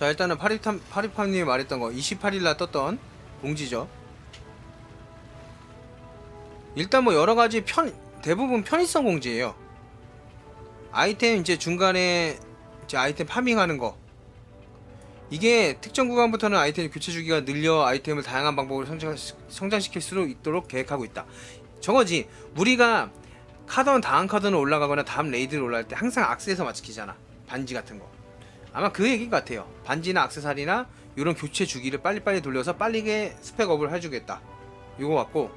자 일단은 파리탐 파리팜님이 말했던 거 28일날 떴던 공지죠. 일단 뭐 여러 가지 편 대부분 편의성 공지예요. 아이템 이제 중간에 이제 아이템 파밍하는 거. 이게 특정 구간부터는 아이템 교체 주기가 늘려 아이템을 다양한 방법으로 성장, 성장시킬 수 있도록 계획하고 있다. 저거지. 우리가 카던 다음 카던을 올라가거나 다음 레이드를 올라갈 때 항상 악세에서 맞추기잖아. 반지 같은 거. 아마 그 얘기인 것 같아요. 반지나 악세사리나 이런 교체 주기를 빨리빨리 돌려서 빠르게 스펙업을 해주겠다. 이거 같고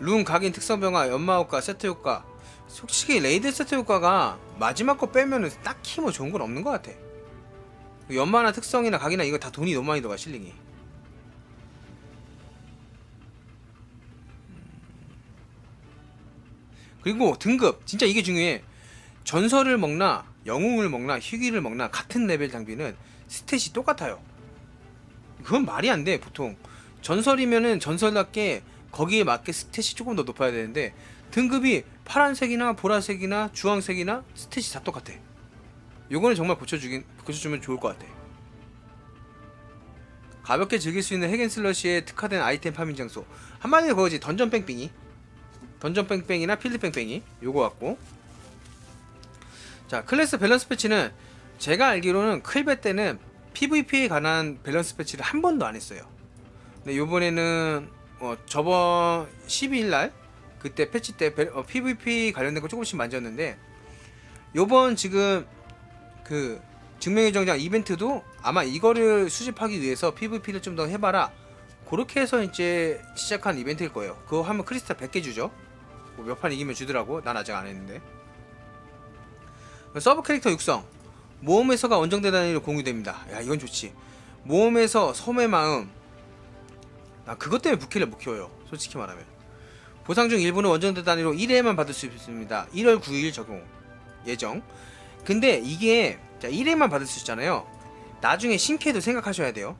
룬 각인 특성 변화, 연마 효과, 세트 효과. 솔직히 레이드 세트 효과가 마지막 거 빼면은 딱히 뭐 좋은 건 없는 것 같아. 연마나 특성이나 각이나 이거 다 돈이 너무 많이 들어가 실링이. 그리고 등급 진짜 이게 중요해. 전설을 먹나 영웅을 먹나 희귀를 먹나 같은 레벨 장비는 스탯이 똑같아요. 그건 말이 안 돼 보통 전설이면은 전설답게 거기에 맞게 스탯이 조금 더 높아야 되는데 등급이 파란색이나 보라색이나 주황색이나 스탯이 다 똑같아. 요거는 정말 고쳐주긴 고쳐주면 좋을 것 같아. 가볍게 즐길 수 있는 핵앤슬러시에 특화된 아이템 파밍 장소 한마디로 그거지 던전 뺑뺑이 던전 뺑뺑이나 필드 뺑뺑이. 요거 같고. 자 클래스 밸런스 패치는 제가 알기로는 클베 때는 PVP에 관한 밸런스 패치를 한 번도 안 했어요. 근데 요번에는 어, 저번 12일날 그때 패치 때 배- 어, PVP 관련된 거 조금씩 만졌는데 요번 지금 그 증명의 정장 이벤트도 아마 이거를 수집하기 위해서 PVP를 좀 더 해봐라. 그렇게 해서 이제 시작한 이벤트일 거예요. 그거 하면 크리스탈 100개 주죠 뭐 몇 판 이기면 주더라고. 난 아직 안 했는데. 서브 캐릭터 육성. 모험에서가 원정대 단위로 공유됩니다. 야 이건 좋지. 모험에서 섬의 마음. 나 그것 때문에 부캐를 못 키워요 솔직히 말하면. 보상 중 일부는 원정대 단위로 1회만 받을 수 있습니다. 1월 9일 적용. 예정. 근데 이게 자 1회만 받을 수 있잖아요. 나중에 신캐도 생각하셔야 돼요.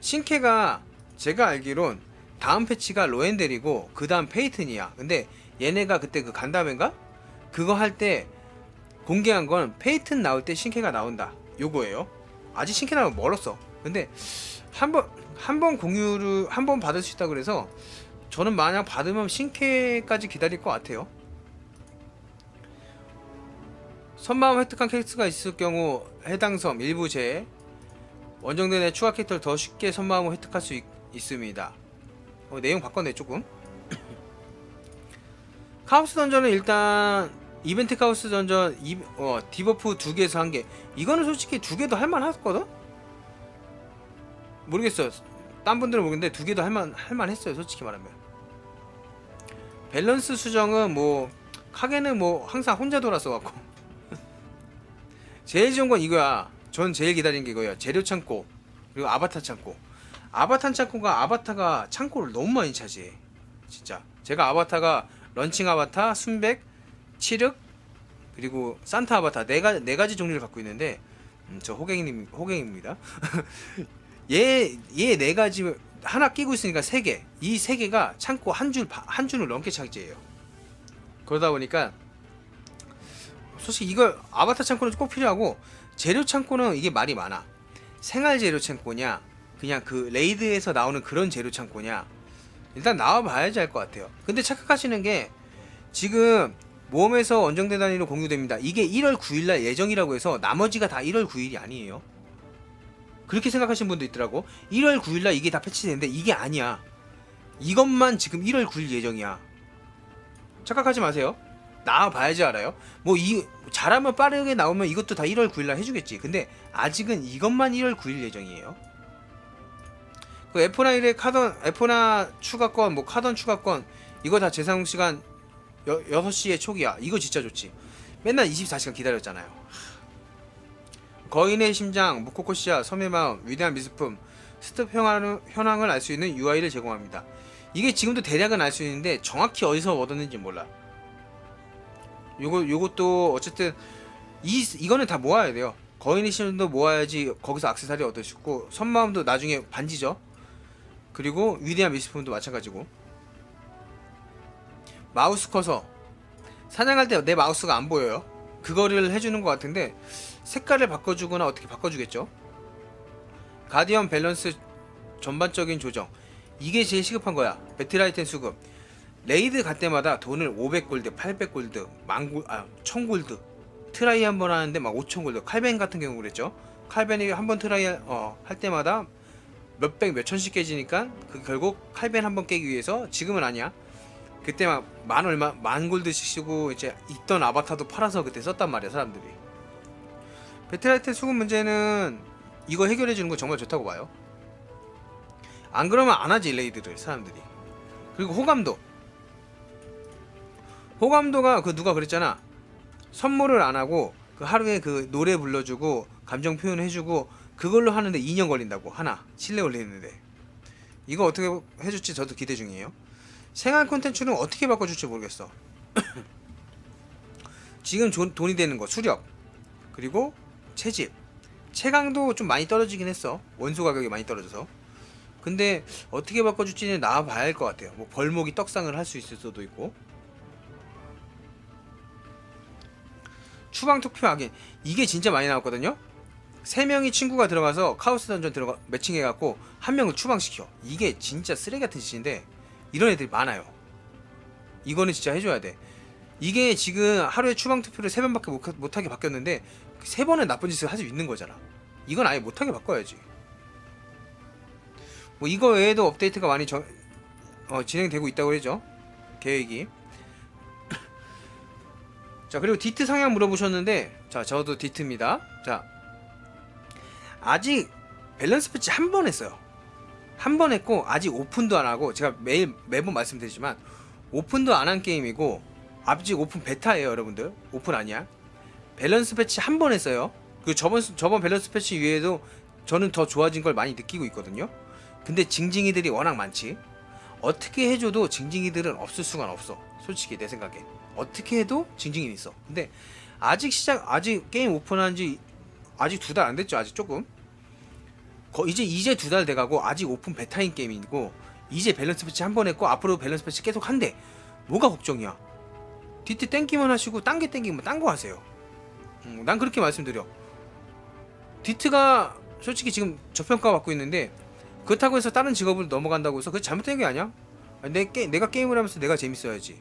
신캐가 제가 알기론 다음 패치가 로엔델이고 그 다음 페이튼이야. 근데 얘네가 그때 그 간다면가? 그거 할 때 공개한 건 페이튼 나올 때 신캐가 나온다. 요거예요. 아직 신캐 나오면 멀었어. 근데 한번 한 번 공유를 한 번 받을 수 있다 그래서 저는 만약 받으면 신캐까지 기다릴 것 같아요. 선마음 획득한 캐릭터가 있을 경우 해당 섬 일부 제 원정대 내 추가 캐릭터를 더 쉽게 선마음을 획득할 수 있, 있습니다. 어, 내용 바꿨네 조금. 카오스 던전은 일단 이벤트 카오스 던전 이, 어, 디버프 두 개에서 한 개. 이거는 솔직히 두 개도 할만하거든. 모르겠어요. 딴 분들은 모르겠는데 두 개도 할만 할만했어요. 솔직히 말하면. 밸런스 수정은 뭐 카게는 뭐 항상 혼자 돌아서 갖고. 제일 좋은 건 이거야. 전 제일 기다리는 게 이거예요. 재료 창고 그리고 아바타 창고. 아바타 창고가 아바타가 창고를 너무 많이 차지해. 진짜. 제가 아바타가 런칭 아바타, 순백, 칠흑 그리고 산타 아바타 네 가지 네 가지 종류를 갖고 있는데 음, 저 호갱님 호갱입니다. 얘 얘 네 가지 하나 끼고 있으니까 세 개. 이 세 개가 창고 한 줄 한 줄을 넘게 차지해요. 그러다 보니까 솔직히 이걸 아바타 창고는 꼭 필요하고 재료 창고는 이게 말이 많아. 생활 재료 창고냐, 그냥 그 레이드에서 나오는 그런 재료 창고냐. 일단 나와봐야지 알 것 같아요. 근데 착각하시는 게 지금 모험에서 원정대 단위로 공유됩니다. 이게 1월 9일날 예정이라고 해서 나머지가 다 1월 9일이 아니에요. 그렇게 생각하시는 분도 있더라고. 1월 9일날 이게 다 패치되는데 이게 아니야. 이것만 지금 1월 9일 예정이야. 착각하지 마세요. 나와봐야지 알아요. 뭐 이 잘하면 빠르게 나오면 이것도 다 1월 9일날 해주겠지. 근데 아직은 이것만 1월 9일 예정이에요. 그 F1 1의 카던 F1 추가권, 뭐 카던 추가권 이거 다 재사용 시간 여, 6시에 초기야. 이거 진짜 좋지. 맨날 24시간 기다렸잖아요. 거인의 심장, 무코코시아, 섬의 마음, 위대한 미술품, 스톱 현황을, 현황을 알수 있는 UI를 제공합니다. 이게 지금도 대략은 알 수 있는데 정확히 어디서 얻었는지 몰라. 요거 요것도 어쨌든 이 이거는 다 모아야 돼요. 거인의 심도 모아야지 거기서 악세사리 얻을 수 있고 선마음도 나중에 반지죠. 그리고 위대한 미술품도 마찬가지고 마우스 커서 사냥할 때 내 마우스가 안 보여요. 그거를 해주는 것 같은데 색깔을 바꿔주거나 어떻게 바꿔주겠죠. 가디언 밸런스 전반적인 조정 이게 제일 시급한 거야. 배틀 아이템 수급 레이드 갈 때마다 돈을 500골드, 800골드, 만골 아 1000골드 트라이 한 번 하는데 막 5000골드 칼벤 같은 경우 그랬죠. 칼벤이 한 번 트라이 어, 할 때마다 몇백 몇천씩 깨지니까 그 결국 칼벤 한 번 깨기 위해서 지금은 아니야. 그때 막 만 얼마 만 골드씩 쓰고 이제 있던 아바타도 팔아서 그때 썼단 말이야 사람들이. 배틀라이트 수급 문제는 이거 해결해 주는 거 정말 좋다고 봐요. 안 그러면 안 하지 레이드를 사람들이. 그리고 호감도. 호감도가 그 누가 그랬잖아. 선물을 안 하고 그 하루에 그 노래 불러주고 감정 표현해주고 그걸로 하는데 2년 걸린다고. 하나 실내 올리는데. 이거 어떻게 해줄지 저도 기대 중이에요. 생활 콘텐츠는 어떻게 바꿔줄지 모르겠어. 지금 조- 돈이 되는 거 수렵 그리고 채집. 채강도 좀 많이 떨어지긴 했어. 원소 가격이 많이 떨어져서. 근데 어떻게 바꿔줄지는 나와봐야 할 것 같아요. 뭐 벌목이 떡상을 할 수 있을 수도 있고. 추방 투표 하긴. 이게 진짜 많이 나왔거든요 세 명이 친구가 들어가서 카오스 던전 들어가 매칭해갖고 한 명을 추방시켜. 이게 진짜 쓰레기 같은 짓인데 이런 애들이 많아요. 이거는 진짜 해줘야 돼. 이게 지금 하루에 추방 투표를 세 번밖에 못, 못하게 바뀌었는데 그세 번은 나쁜 짓을 할 수 있는 거잖아. 이건 아예 못하게 바꿔야지. 뭐 이거 외에도 업데이트가 많이 저- 어, 진행되고 있다고 그러죠? 계획이. 자 그리고 디트 상향 물어보셨는데 자 저도 디트입니다. 자 아직 밸런스 패치 한 번 했어요. 한 번 했고 아직 오픈도 안 하고 제가 매일 매번 말씀드리지만 오픈도 안 한 게임이고 아직 오픈 베타예요 여러분들. 오픈 아니야. 밸런스 패치 한 번 했어요. 그 저번 저번 밸런스 패치 이후에도 저는 더 좋아진 걸 많이 느끼고 있거든요. 근데 징징이들이 워낙 많지. 어떻게 해줘도 징징이들은 없을 수가 없어 솔직히 내 생각에. 어떻게 해도 징징이 있어. 근데 아직 시작 아직 게임 오픈한 지 아직 두 달 안 됐죠 아직 조금? 거, 이제 이제 두 달 돼가고 아직 오픈 베타인 게임이고 이제 밸런스 패치 한 번 했고 앞으로 밸런스 패치 계속 한대. 뭐가 걱정이야? 디트 땡기만 하시고 딴 게 땡기면 딴 거 하세요. 음, 난 그렇게 말씀드려. 디트가 솔직히 지금 저평가 받고 있는데 그렇다고 해서 다른 직업으로 넘어간다고 해서 그게 잘못된 게 아니야? 내 게, 내가 게임을 하면서 내가 재밌어야지.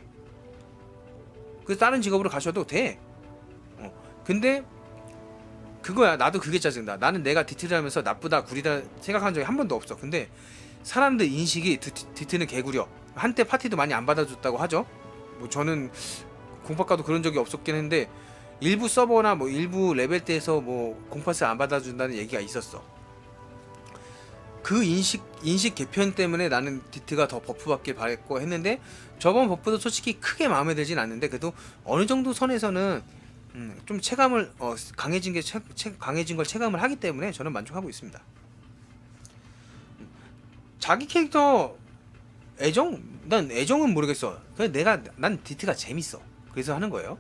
그래서 다른 직업으로 가셔도 돼. 어. 근데 그거야. 나도 그게 짜증나. 나는 내가 디트를 하면서 나쁘다 구리다 생각한 적이 한 번도 없어. 근데 사람들 인식이 디트, 디트는 개구려. 한때 파티도 많이 안 받아줬다고 하죠. 뭐 저는 공파가도 그런 적이 없었긴 했는데 일부 서버나 뭐 일부 레벨 때에서 뭐 공파스 안 받아준다는 얘기가 있었어. 그 인식 인식 개편 때문에 나는 디트가 더 버프 받길 바랬고 했는데 저번 버프도 솔직히 크게 마음에 들진 않는데 그래도 어느 정도 선에서는 음, 좀 체감을 어, 강해진 게 체, 체- 강해진 걸 체감을 하기 때문에 저는 만족하고 있습니다. 음, 자기 캐릭터 애정 난 애정은 모르겠어. 그냥 내가 난 디트가 재밌어. 그래서 하는 거예요.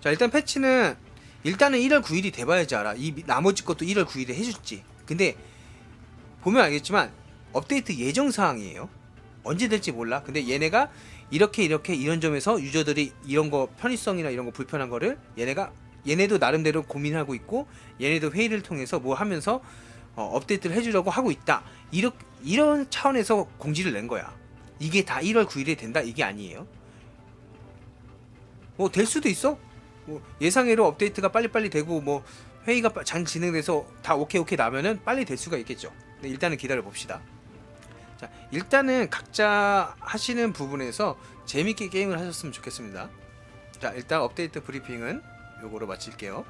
자 일단 패치는 일단은 1월 9일이 돼봐야지 알아. 이 미- 나머지 것도 1월 9일에 해줄지. 근데 보면 알겠지만 업데이트 예정 사항이에요. 언제 될지 몰라. 근데 얘네가 이렇게 이렇게 이런 점에서 유저들이 이런 거 편의성이나 이런 거 불편한 거를 얘네가 얘네도 나름대로 고민하고 있고 얘네도 회의를 통해서 뭐 하면서 어, 업데이트를 해주려고 하고 있다. 이런 이런 차원에서 공지를 낸 거야. 이게 다 1월 9일에 된다 이게 아니에요. 뭐 될 수도 있어. 뭐 예상외로 업데이트가 빨리빨리 되고 뭐 회의가 빠- 잘 진행돼서 다 오케이 오케이 나면은 빨리 될 수가 있겠죠. 근데 일단은 기다려 봅시다. 자, 일단은 각자 하시는 부분에서 재밌게 게임을 하셨으면 좋겠습니다. 자, 일단 업데이트 브리핑은 요거로 마칠게요.